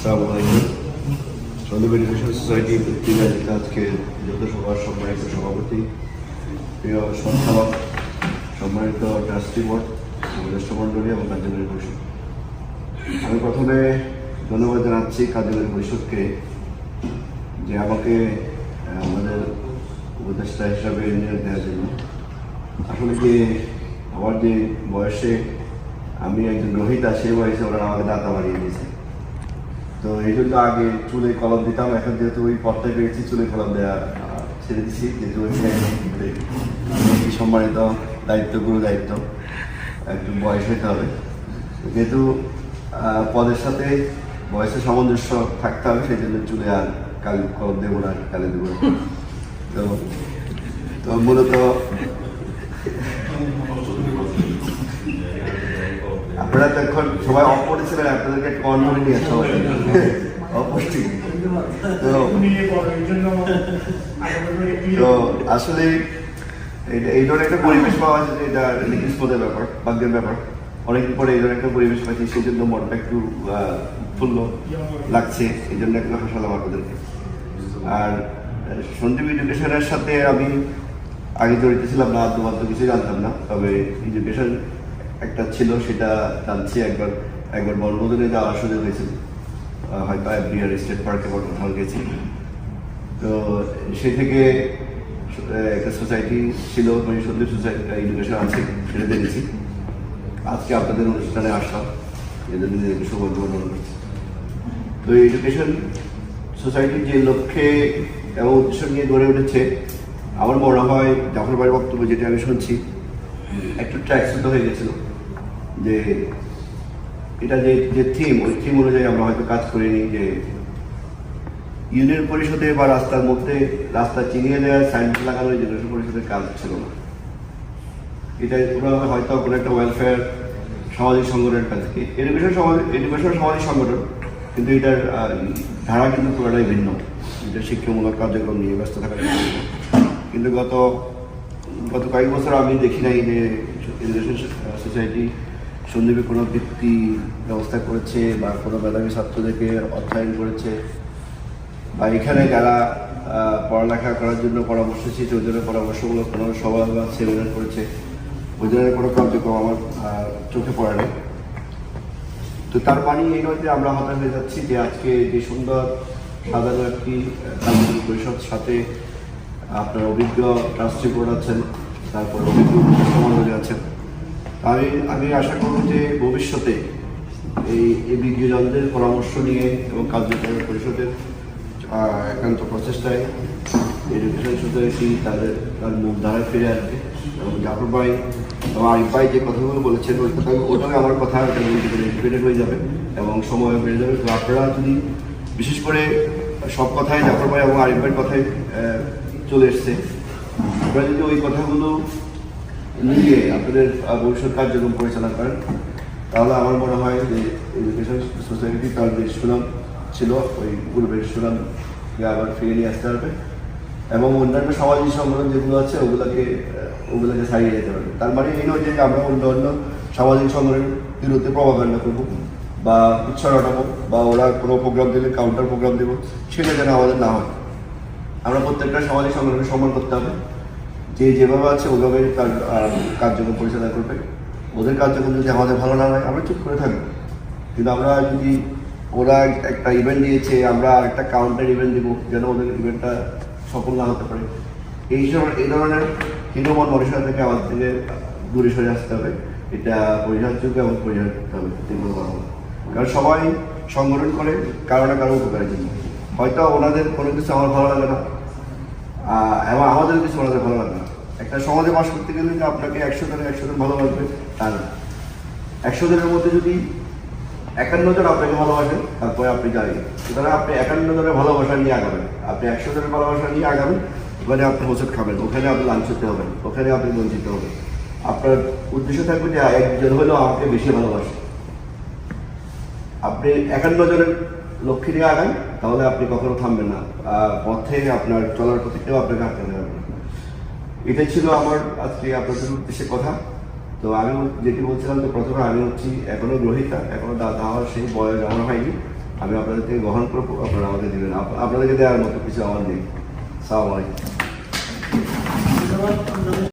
আসসালামু আলাইকুম। পত্রিকাজিত আজকে যৌথ সভার সম্মানিত সভাপতি, প্রিয় সঞ্চালক সম্মানিত ট্রাস্টি বোর্ড মণ্ডলী এবং কার্যকরী পরিষদ। আমি প্রথমে ধন্যবাদ জানাচ্ছি কার্যকরী পরিষদকে যে আমাকে আমাদের উপদেষ্টা হিসাবে নিয়োগ দেওয়ার জন্য। আসলে যে আমার যে বয়সে আমি একজন রোহিত সেই বয়সে ওরা আমাকে দাতা বাড়িয়ে দিয়েছে। তো এই জন্য আগে চুলে কলম দিতাম, এখন যেহেতু ওই পথটায় পেয়েছি চুলে কলম দেওয়া ছেড়ে দিচ্ছি যেহেতু ওই সম্মানিত দায়িত্ব, গুরু দায়িত্ব একটু বয়স হতে হবে যেহেতু পদের সাথে বয়সের সামঞ্জস্য থাকতে হবে, সেই জন্য চুলে আর কাল কলম দেবো না কালে দেবো। তো তো মূলত আপনারা তো এখন সবাই অফ করেছিলেন আপনাদেরকে একটু নিয়ে আসা তো আসলে এই ধরনের একটা পরিবেশ পাওয়া যায় এটা নিষ্পদের ব্যাপার, ভাগ্যের ব্যাপার। অনেকদিন পরে এই ধরনের একটা পরিবেশ পাচ্ছি সেই জন্য মনটা একটু ফুল্ল লাগছে এই জন্য একটু হাসালাম আপনাদেরকে। আর সন্দীপ এডুকেশনের সাথে আমি আগে জড়িত ছিলাম না আদ্য মাত্র কিছু জানতাম না, তবে এডুকেশন একটা ছিল, সেটা জানছি একবার একবার বনভোজনে যাওয়ার সুযোগ হয়েছিল। হয়তো এভরিয়ার স্টেট পার্কে বা গেছি। তো সেই থেকে একটা সোসাইটি ছিল মানে সন্দীপ সোসাইটি এডুকেশন আছে, সেটা দেখেছি। আজকে আপনাদের অনুষ্ঠানে আসলাম এদের নিজেকে সৌভাগ্য মনে করছি। তো এডুকেশন সোসাইটির যে লক্ষ্যে এবং উদ্দেশ্য নিয়ে গড়ে উঠেছে, আমার মনে হয় জাফর ভাইয়ের বক্তব্য যেটা আমি শুনছি, একটু ট্র্যাকসুট হয়ে গেছিল। যে এটা যে যে থিম ওই থিম অনুযায়ী আমরা হয়তো কাজ করিনি, যে ইউনিয়ন পরিষদে বা রাস্তার মধ্যে রাস্তা চিনিয়ে দেওয়ার সাইনবোর্ড লাগানো ইউনিয়ন পরিষদের কাজ ছিল না। এটা ওরা হয়তো কোনো একটা ওয়েলফেয়ার সামাজিক সংগঠনের কাজ কি? এডুকেশন সমাজ এডুকেশন সামাজিক সংগঠন, কিন্তু এটার ধারা কিন্তু পুরোটাই ভিন্ন। এটা শিক্ষামূলক কার্যক্রম নিয়ে ব্যস্ত থাকার। কিন্তু গত গত কয়েক বছর আমি দেখি নাই যে এডুকেশন সোসাইটি সন্দীপে কোনো ভিত্তি ব্যবস্থা করেছে বা কোনো মেধাবী ছাত্রদেরকে অর্থায়ন করেছে? বা এখানে যারা পড়ালেখা করার জন্য পরামর্শ চেয়েছে ওই ধরনের পরামর্শগুলো কোনো সভা বা সেমিনার করেছে? ওই ধরনের কোনো কার্যক্রম আমার চোখে পড়ে নাই। তো তার মানে এই নয় যে আমরা হতাশ হয়ে যাচ্ছি যে আজকে যে সুন্দর সাধারণ একটি আহ, পরিষদ সাথে আপনার অভিজ্ঞ বোর্ড আছেন তারপর অভিজ্ঞ আছেন। আমি আমি আশা করব যে ভবিষ্যতে এই এই বিজ্ঞজনদের পরামর্শ নিয়ে এবং কার্যকরী পরিষদের একান্ত প্রচেষ্টায় এডুকেশন সোসাইটি তাদের তার মুখ ধারায় ফিরে আসবে। এবং জাফর ভাই এবং আরিফ ভাই যে কথাগুলো বলেছেন ওই কথা ওটাই আমার কথা ইন্টিগ্রেটেড হয়ে যাবে। এবং সময় বেড়ে যাবে তো আপনারা যদি বিশেষ করে সব কথাই জাফর ভাই এবং আরিফ ভাইয়ের আহ, চলে এসছে আপনারা যদি ওই কথাগুলো নিয়ে আপনাদের ভবিষ্যৎ কার্যক্রম পরিচালনা করেন, তাহলে আমার মনে হয় যে এডুকেশন সোসাইটি তার যে সুনাম ছিল, ওই পূর্বের সুনামকে আবার ফিরে নিয়ে আসতে পারবে। এবং অন্যান্য সামাজিক সংগঠন যেগুলো আছে, ওগুলোকে ওগুলোকে ছাড়িয়ে যেতে পারবে। তার মানে এই নয় যে আমরা অন্য অন্য সামাজিক সংগঠনের বিরুদ্ধে প্রভাকাণ্ড করব, বা উৎসাহ ঘটাবো বা ওরা কোনো প্রোগ্রাম দিলে কাউন্টার প্রোগ্রাম দেবো, সেটা যেন আমাদের না হয়। আমরা প্রত্যেকটা সামাজিক সংগঠনকে সম্মান করতে হবে। যে যেভাবে আছে ওইভাবে তার কার্যক্রম পরিচালনা করবে। ওদের কার্যক্রম যদি আমাদের ভালো না হয়, আমরা চুপ করে থাকব। কিন্তু আমরা যদি ওরা একটা ইভেন্ট দিয়েছে, আমরা একটা কাউন্টার ইভেন্ট দিব, যেন ওদের ইভেন্টটা সফল না হতে পারে। এই এই ধরনের হীনমন মানুষের থেকে আমাদের থেকে দূরে সরে আসতে হবে। এটা পরিহারযোগ্য এবং পরিহার করতে হবে তীব্র গরম কারণ সবাই সংগঠন করে, কারও না কারও উপকারের জন্য। হয়তো ওনাদের কোনো কিছু আমার ভালো লাগে না। এবং আমাদের কিছু ওনাদের ভালো লাগে একটা সমাজে বাস করতে গেলে যে আপনাকে একশো জনের, একশো জন ভালোবাসবে, তা না। একশো জনের মধ্যে যদি একান্ন জন আপনাকে ভালোবাসেন তারপরে আপনি জানেন সুতরাং আপনি একান্ন জনের ভালোবাসা নিয়ে আগাবেন। আপনি একশো জনের ভালোবাসা নিয়ে আগাবেন, ওখানে আপনি হোসট খাবেন, ওখানে আপনি লাঞ্ছিত হবেন ওখানে আপনি বঞ্চিত হবেন আপনার উদ্দেশ্য থাকবে যে একজন হলেও আমাকে বেশি ভালোবাসে। আপনি একান্ন জনের লক্ষ্যে নিয়ে আগান, তাহলে আপনি কখনো থামবেন না। পথে আপনার চলার পথে আপনাকে আটকাতে পারবে না। এটাই ছিল আমার আজকে আপনাদের উদ্দেশ্যে কথা। তো আমি যেটি বলছিলাম তো প্রথমে আমি হচ্ছি এখনও গ্রহিতা এখনও দাদা সেই বয়স আমার হয়নি। আমি আপনাদের থেকে গ্রহণ করব, আপনারা আমাকে দেবেন। আপ- আপনাদেরকে দেওয়ার মতো কিছু আমার নেই। সালাম আলাইকুম।